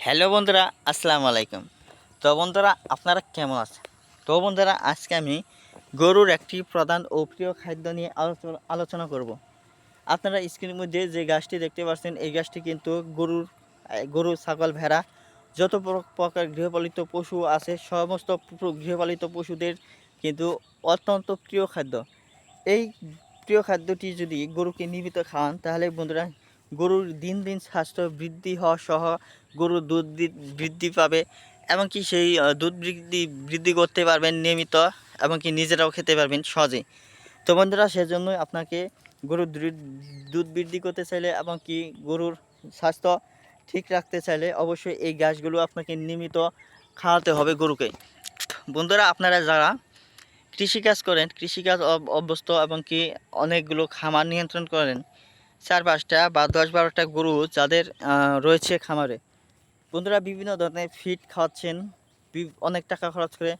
Hello বন্ধুরা, আসসালামু আলাইকুম। তো বন্ধুরা, আপনারা কেমন আছেন? তো বন্ধুরা, আজকে আমি গরুর একটি প্রধান ও প্রিয় খাদ্য নিয়ে আলোচনা করব। আপনারা স্ক্রিনের মধ্যে যে গাছটি দেখতে পাচ্ছেন, এই গাছটি কিন্তু গরুর গরু ছাগল, ভেড়া, যত প্রকার গৃহপালিত পশু আছে, সমস্ত গৃহপালিত পশুদের কিন্তু অত্যন্ত প্রিয় খাদ্য। এই প্রিয় খাদ্যটি যদি গরুকে নিয়মিত খাওয়ান, তাহলে বন্ধুরা গরুর দিন দিন স্বাস্থ্য বৃদ্ধি হওয়া সহ গরুর দুধ বৃদ্ধি পাবে, এমনকি সেই দুধ বৃদ্ধি বৃদ্ধি করতে পারবেন নিয়মিত, এমনকি নিজেরাও খেতে পারবেন সহজে তো বন্ধুরা, সেজন্যই আপনাকে গরুর দুধ বৃদ্ধি করতে চাইলে এমনকি গরুর স্বাস্থ্য ঠিক রাখতে চাইলে অবশ্যই এই গাছগুলো আপনাকে নিয়মিত খাওয়াতে হবে গরুকে। বন্ধুরা, আপনারা যারা কৃষিকাজ করেন, কৃষিকাজ অভ্যস্ত এমনকি অনেকগুলো খামার নিয়ন্ত্রণ করেন চার পাঁচটা বা দশ বারোটা গরু যাদের রয়েছে খামারে। বন্ধুরা বিভিন্ন ধরনের ফিড খাওয়াচ্ছেন অনেক টাকা খরচ করে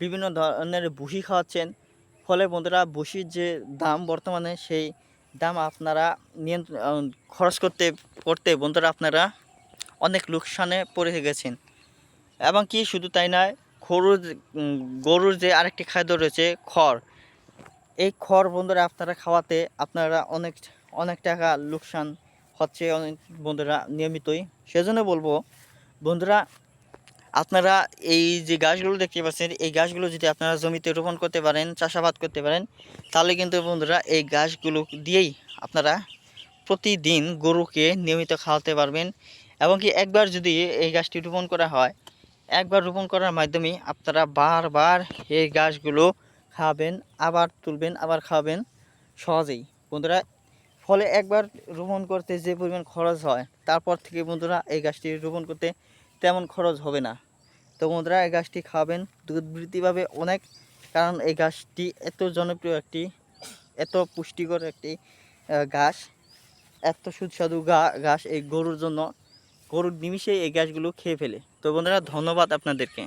বিভিন্ন ধরনের ভুসি খাওয়াচ্ছেন। ফলে বন্ধুরা ভুসির যে দাম বর্তমানে, সেই দাম আপনারা নিয়ন্ত্রণ খরচ করতে করতে বন্ধুরা আপনারা অনেক লোকসানে পড়ে গেছেন। এবং কি শুধু তাই নয় গরুর গরুর যে আরেকটি খাদ্য রয়েছে খড়। এই খড় বন্ধুরা আপনারা খাওয়াতে আপনারা অনেক অনেক টাকা লোকসান হচ্ছে অনেক বন্ধুরা নিয়মিতই। সেজন্য বলব, বন্ধুরা, আপনারা এই যে গাছগুলো দেখতে পাচ্ছেন, এই গাছগুলো যদি আপনারা জমিতে রোপণ করতে পারেন, চাষাবাদ করতে পারেন, তাহলে কিন্তু বন্ধুরা এই গাছগুলো দিয়েই আপনারা প্রতিদিন গরুকে নিয়মিত খাওয়াতে পারবেন এবং কি একবার যদি এই গাছটি রোপণ করা হয়, একবার রোপণ করার মাধ্যমে আপনারা বারবার এই গাছগুলো খাওয়াবেন আবার তুলবেন, আবার খাওয়াবেন সহজেই। বন্ধুরা ফলে একবার রোপণ করতে যে পরিমাণ খরচ হয়, তারপর থেকে বন্ধুরা এই গাছটি রোপণ করতে তেমন খরচ হবে না। তো বন্ধুরা এই গাছটি খাওয়াবেন দুধ বৃদ্ধি পাবে অনেক, কারণ এই গাছটি এত জনপ্রিয় একটি, এত পুষ্টিকর একটি ঘাস এত সুস্বাদু ঘাস এই গরুর জন্য। গরুর নিমিষেই এই গাছগুলো খেয়ে ফেলে। তো বন্ধুরা ধন্যবাদ আপনাদেরকে।